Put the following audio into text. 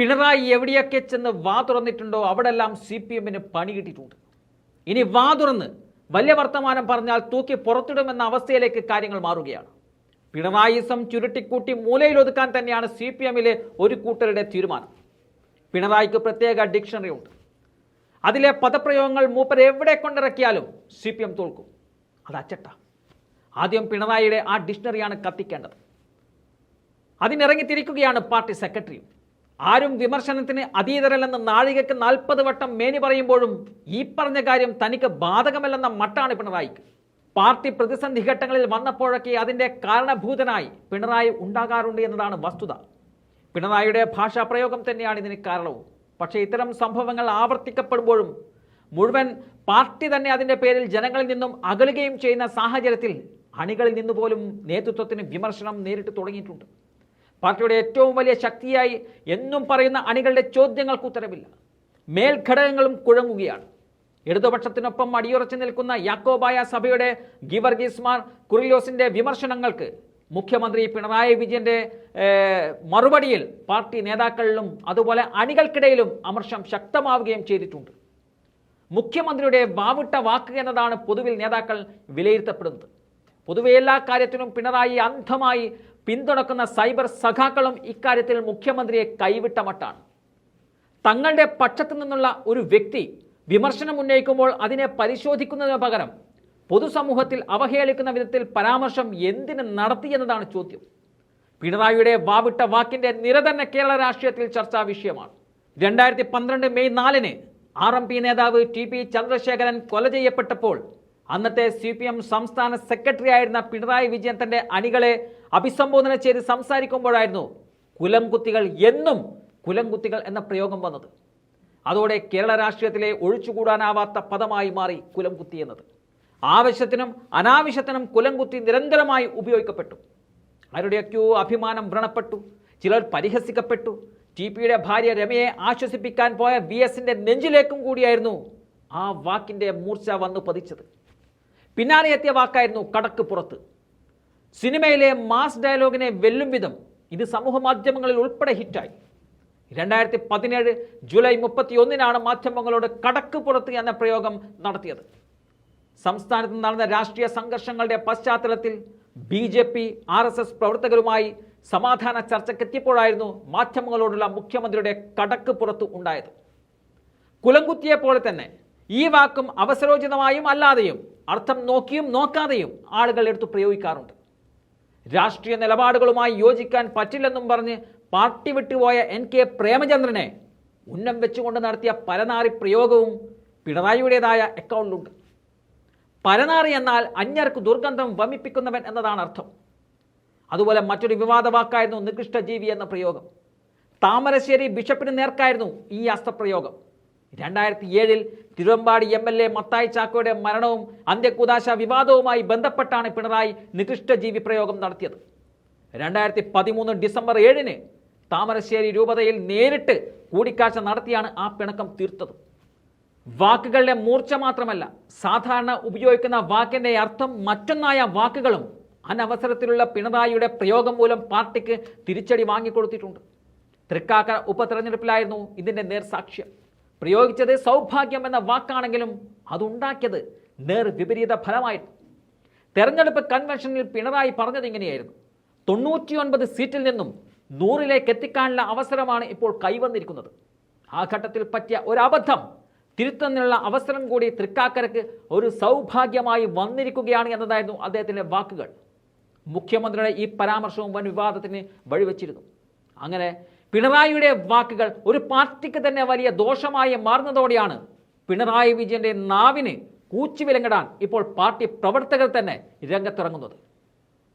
പിണറായി എവിടെയൊക്കെ ചെന്ന് വാ തുറന്നിട്ടുണ്ടോ അവിടെല്ലാം സി പി എമ്മിന് പണി കിട്ടിയിട്ടുണ്ട്. ഇനി വാ തുറന്ന് വലിയ വർത്തമാനം പറഞ്ഞാൽ തൂക്കി പുറത്തിടുമെന്ന അവസ്ഥയിലേക്ക് കാര്യങ്ങൾ മാറുകയാണ്. പിണറായിസം ചുരുട്ടിക്കൂട്ടി മൂലയിലൊതുക്കാൻ തന്നെയാണ് സി പി എമ്മിലെ ഒരു കൂട്ടരുടെ തീരുമാനം. പിണറായിക്ക് പ്രത്യേക ഡിക്ഷണറി ഉണ്ട്. അതിലെ പദപ്രയോഗങ്ങൾ മൂപ്പർ എവിടെ കൊണ്ടിറക്കിയാലും സി പി എം തോൽക്കും. അത് അച്ചട്ട. ആദ്യം പിണറായിയുടെ ആ ഡിക്ഷണറിയാണ് കത്തിക്കേണ്ടത്. അതിനിറങ്ങി തിരിക്കുകയാണ് പാർട്ടി സെക്രട്ടറിയും. ആരും വിമർശനത്തിന് അതീതരല്ലെന്ന് നാഴികയ്ക്ക് നാൽപ്പത് വട്ടം മേനി പറയുമ്പോഴും ഈ പറഞ്ഞ കാര്യം തനിക്ക് ബാധകമല്ലെന്ന മട്ടാണ് പിണറായിക്ക് പാർട്ടി പ്രതിസന്ധി ഘട്ടങ്ങളിൽ വന്നപ്പോഴൊക്കെ അതിന്റെ കാരണഭൂതനായി പിണറായി ഉണ്ടാകാറുണ്ട് എന്നതാണ് വസ്തുത. പിണറായിയുടെ ഭാഷാ പ്രയോഗം തന്നെയാണ് ഇതിന് കാരണവും. പക്ഷേ ഇത്തരം സംഭവങ്ങൾ ആവർത്തിക്കപ്പെടുമ്പോഴും മുഴുവൻ പാർട്ടി തന്നെ അതിന്റെ പേരിൽ ജനങ്ങളിൽ നിന്നും അകലുകയും ചെയ്യുന്ന സാഹചര്യത്തിൽ അണികളിൽ നിന്നുപോലും നേതൃത്വത്തിന് വിമർശനം നേരിട്ട് തുടങ്ങിയിട്ടുണ്ട്. പാർട്ടിയുടെ ഏറ്റവും വലിയ ശക്തിയായി എന്നും പറയുന്ന അണികളുടെ ചോദ്യങ്ങൾക്ക് ഉത്തരവില്ല. മേൽഘടകങ്ങളും കുഴങ്ങുകയാണ്. ഇടതുപക്ഷത്തിനൊപ്പം അടിയുറച്ചു നിൽക്കുന്ന യാക്കോബായ സഭയുടെ ഗിവർഗീസ് മാർ കുറിലോസിന്റെ വിമർശനങ്ങൾക്ക് മുഖ്യമന്ത്രി പിണറായി വിജയന്റെ മറുപടിയിൽ പാർട്ടി നേതാക്കളിലും അതുപോലെ അണികൾക്കിടയിലും അമർഷം ശക്തമാവുകയും ചെയ്തിട്ടുണ്ട്. മുഖ്യമന്ത്രിയുടെ വാവിട്ട വാക്ക് എന്നതാണ് പൊതുവിൽ നേതാക്കൾ വിലയിരുത്തപ്പെടുന്നത്. പൊതുവെ എല്ലാ കാര്യത്തിനും പിണറായി അന്ധമായി പിന്തുണക്കുന്ന സൈബർ സഖാക്കളും ഇക്കാര്യത്തിൽ മുഖ്യമന്ത്രിയെ കൈവിട്ട മട്ടാണ്. തങ്ങളുടെ പക്ഷത്തു നിന്നുള്ള ഒരു വ്യക്തി വിമർശനം ഉന്നയിക്കുമ്പോൾ അതിനെ പരിശോധിക്കുന്നതിന് പകരം പൊതുസമൂഹത്തിൽ അവഹേളിക്കുന്ന വിധത്തിൽ പരാമർശം എന്തിന് നടത്തിയെന്നതാണ് ചോദ്യം. പിണറായിയുടെ വാവിട്ട വാക്കിന്റെ നിര തന്നെ കേരള രാഷ്ട്രീയത്തിൽ ചർച്ചാ വിഷയമാണ്. രണ്ടായിരത്തി പന്ത്രണ്ട് മെയ് നാലിന് ആർ എം പി നേതാവ് ടി പി ചന്ദ്രശേഖരൻ കൊല ചെയ്യപ്പെട്ടപ്പോൾ അന്നത്തെ സി പി എം സംസ്ഥാന സെക്രട്ടറി ആയിരുന്ന പിണറായി വിജയൻ തന്റെ അണികളെ അഭിസംബോധന ചെയ്ത് സംസാരിക്കുമ്പോഴായിരുന്നു കുലം കുത്തികൾ എന്നും കുലം കുത്തികൾ എന്ന പ്രയോഗം വന്നത്. അതോടെ കേരള രാഷ്ട്രീയത്തിലെ ഒഴിച്ചുകൂടാനാവാത്ത പദമായി മാറി കുലം കുത്തി എന്നത്. ആവശ്യത്തിനും അനാവശ്യത്തിനും കുലം കുത്തി നിരന്തരമായി ഉപയോഗിക്കപ്പെട്ടു. ആരുടെയൊക്കെയോ അഭിമാനം വ്രണപ്പെട്ടു ചിലർ പരിഹസിക്കപ്പെട്ടു. ടി പിയുടെ ഭാര്യ രമയെ ആശ്വസിപ്പിക്കാൻ പോയ വി എസിന്റെ നെഞ്ചിലേക്കും കൂടിയായിരുന്നു ആ വാക്കിന്റെ മൂർച്ച വന്നു പതിച്ചത്. പിന്നാലെ എത്തിയ വാക്കായിരുന്നു കടക്ക് പുറത്ത് സിനിമയിലെ മാസ് ഡയലോഗിനെ വെല്ലും വിധം ഇത് സമൂഹ മാധ്യമങ്ങളിൽ ഉൾപ്പെടെ ഹിറ്റായി. രണ്ടായിരത്തി പതിനേഴ് ജൂലൈ മുപ്പത്തി ഒന്നിനാണ് മാധ്യമങ്ങളോട് കടക്ക് പുറത്ത് എന്ന പ്രയോഗം നടത്തിയത്. സംസ്ഥാനത്ത് നടന്ന രാഷ്ട്രീയ സംഘർഷങ്ങളുടെ പശ്ചാത്തലത്തിൽ B J P R S S പ്രവർത്തകരുമായി സമാധാന ചർച്ചയ്ക്കെത്തിയപ്പോഴായിരുന്നു മാധ്യമങ്ങളോടുള്ള മുഖ്യമന്ത്രിയുടെ കടക്ക് പുറത്ത് ഉണ്ടായത് കുലംകുത്തിയെ പോലെ തന്നെ ഈ വാക്കും അവസരോചിതമായും അല്ലാതെയും അർത്ഥം നോക്കിയും നോക്കാതെയും ആളുകൾ എടുത്തു പ്രയോഗിക്കാറുണ്ട്. രാഷ്ട്രീയ നിലപാടുകളുമായി യോജിക്കാൻ പറ്റില്ലെന്നും പറഞ്ഞ് പാർട്ടി വിട്ടുപോയ എൻ കെ പ്രേമചന്ദ്രനെ ഉന്നം വെച്ചുകൊണ്ട് നടത്തിയ പരനാറി പ്രയോഗവും പിണറായിയുടേതായ അക്കൗണ്ടിലുണ്ട്. പരനാറി എന്നാൽ അന്യർക്ക് ദുർഗന്ധം വമിപ്പിക്കുന്നവൻ എന്നതാണ് അർത്ഥം. അതുപോലെ മറ്റൊരു വിവാദ വാക്കായിരുന്നു നികൃഷ്ടജീവി എന്ന പ്രയോഗം. താമരശ്ശേരി ബിഷപ്പിന് നേർക്കായിരുന്നു ഈ അസ്ത്രപ്രയോഗം രണ്ടായിരത്തി ഏഴിൽ Thiruvambady M L A Mathai ചാക്കോയുടെ മരണവും അന്ത്യകൂദാശ വിവാദവുമായി ബന്ധപ്പെട്ടാണ് പിണറായി നികൃഷ്ടജീവി പ്രയോഗം നടത്തിയത്. രണ്ടായിരത്തി പതിമൂന്ന് ഡിസംബർ ഏഴിന് താമരശ്ശേരി രൂപതയിൽ നേരിട്ട് കൂടിക്കാഴ്ച നടത്തിയാണ് ആ പിണക്കം തീർത്തത്. വാക്കുകളുടെ മൂർച്ച മാത്രമല്ല സാധാരണ ഉപയോഗിക്കുന്ന വാക്കിന്റെ അർത്ഥം മറ്റൊന്നായ വാക്കുകളും അനവസരത്തിലുള്ള പിണറായിയുടെ പ്രയോഗം മൂലം പാർട്ടിക്ക് തിരിച്ചടി വാങ്ങിക്കൊടുത്തിട്ടുണ്ട്. തൃക്കാക്കര ഉപതെരഞ്ഞെടുപ്പിലായിരുന്നു ഇതിന്റെ നേർസാക്ഷ്യം. പ്രയോഗിച്ചത് സൗഭാഗ്യം എന്ന വാക്കാണെങ്കിലും അതുണ്ടാക്കിയത് നേർ വിപരീത ഫലമായിരുന്നു തെരഞ്ഞെടുപ്പ് കൺവെൻഷനിൽ പിണറായി പറഞ്ഞത് ഇങ്ങനെയായിരുന്നു. തൊണ്ണൂറ്റിയൊൻപത് സീറ്റിൽ നിന്നും നൂറിലേക്ക് എത്തിക്കാനുള്ള അവസരമാണ് ഇപ്പോൾ കൈവന്നിരിക്കുന്നത്. ആ ഘട്ടത്തിൽ പറ്റിയ ഒരു അബദ്ധം തിരുത്തുന്നതിനുള്ള അവസരം കൂടി തൃക്കാക്കരക്ക് ഒരു സൗഭാഗ്യമായി വന്നിരിക്കുകയാണ് എന്നതായിരുന്നു അദ്ദേഹത്തിന്റെ വാക്കുകൾ. മുഖ്യമന്ത്രിയുടെ ഈ പരാമർശവും വൻ വിവാദത്തിന് വഴിവെച്ചിരുന്നു. അങ്ങനെ പിണറായിയുടെ വാക്കുകൾ ഒരു പാർട്ടിക്ക് തന്നെ വലിയ ദോഷമായി മാറുന്നതോടെയാണ് പിണറായി വിജയന്റെ നാവിന് കൂച്ചുവിലങ്ങിടാൻ ഇപ്പോൾ പാർട്ടി പ്രവർത്തകർ തന്നെ രംഗത്തിറങ്ങുന്നത്.